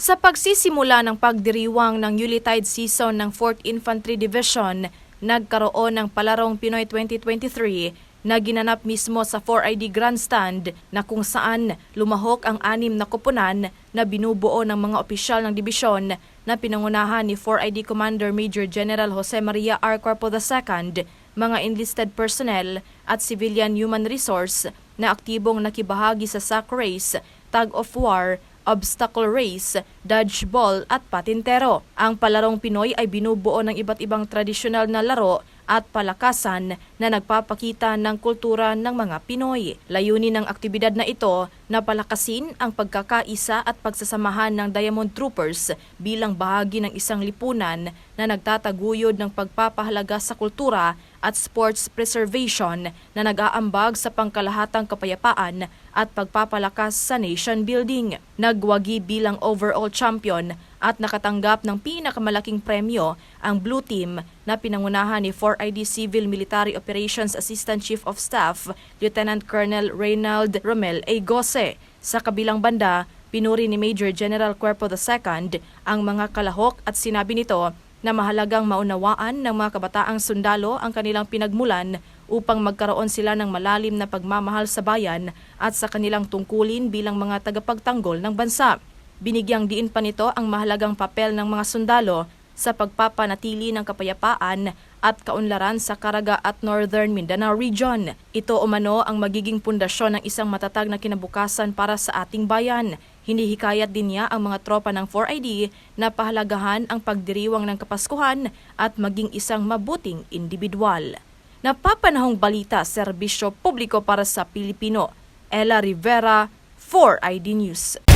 Sa pagsisimula ng pagdiriwang ng Yuletide season ng 4th Infantry Division, nagkaroon ng palarong Pinoy 2023 na ginanap mismo sa 4ID Grandstand na kung saan lumahok ang anim na kupunan na binubuo ng mga opisyal ng dibisyon na pinangunahan ni 4ID Commander Major General Jose Maria R. Corpo II, mga enlisted personnel at civilian human resource na aktibong nakibahagi sa sack race, tug of war, obstacle race, dodgeball at patintero. Ang palarong Pinoy ay binubuo ng iba't ibang tradisyonal na laro at palakasan na nagpapakita ng kultura ng mga Pinoy. Layunin ng aktibidad na ito na palakasin ang pagkakaisa at pagsasamahan ng Diamond Troopers bilang bahagi ng isang lipunan na nagtataguyod ng pagpapahalaga sa kultura at sports preservation na nag-aambag sa pangkalahatang kapayapaan at pagpapalakas sa nation building. Nagwagi bilang overall champion at nakatanggap ng pinakamalaking premyo ang Blue Team na pinangunahan ni 4ID Civil Military Operations Assistant Chief of Staff Lieutenant Colonel Reynald Romel A. Gose. Sa kabilang banda, pinuri ni Major General Cuerpo II ang mga kalahok at sinabi nito na mahalagang maunawaan ng mga kabataang sundalo ang kanilang pinagmulan upang magkaroon sila ng malalim na pagmamahal sa bayan at sa kanilang tungkulin bilang mga tagapagtanggol ng bansa. Binigyang diin pa nito ang mahalagang papel ng mga sundalo sa pagpapanatili ng kapayapaan at kaunlaran sa Caraga at Northern Mindanao Region. Ito umano ang magiging pundasyon ng isang matatag na kinabukasan para sa ating bayan. Hinihikayat din niya ang mga tropa ng 4ID na pahalagahan ang pagdiriwang ng Kapaskuhan at maging isang mabuting individual. Napapanahong balita, serbisyo publiko para sa Pilipino. Ella Rivera, 4ID News.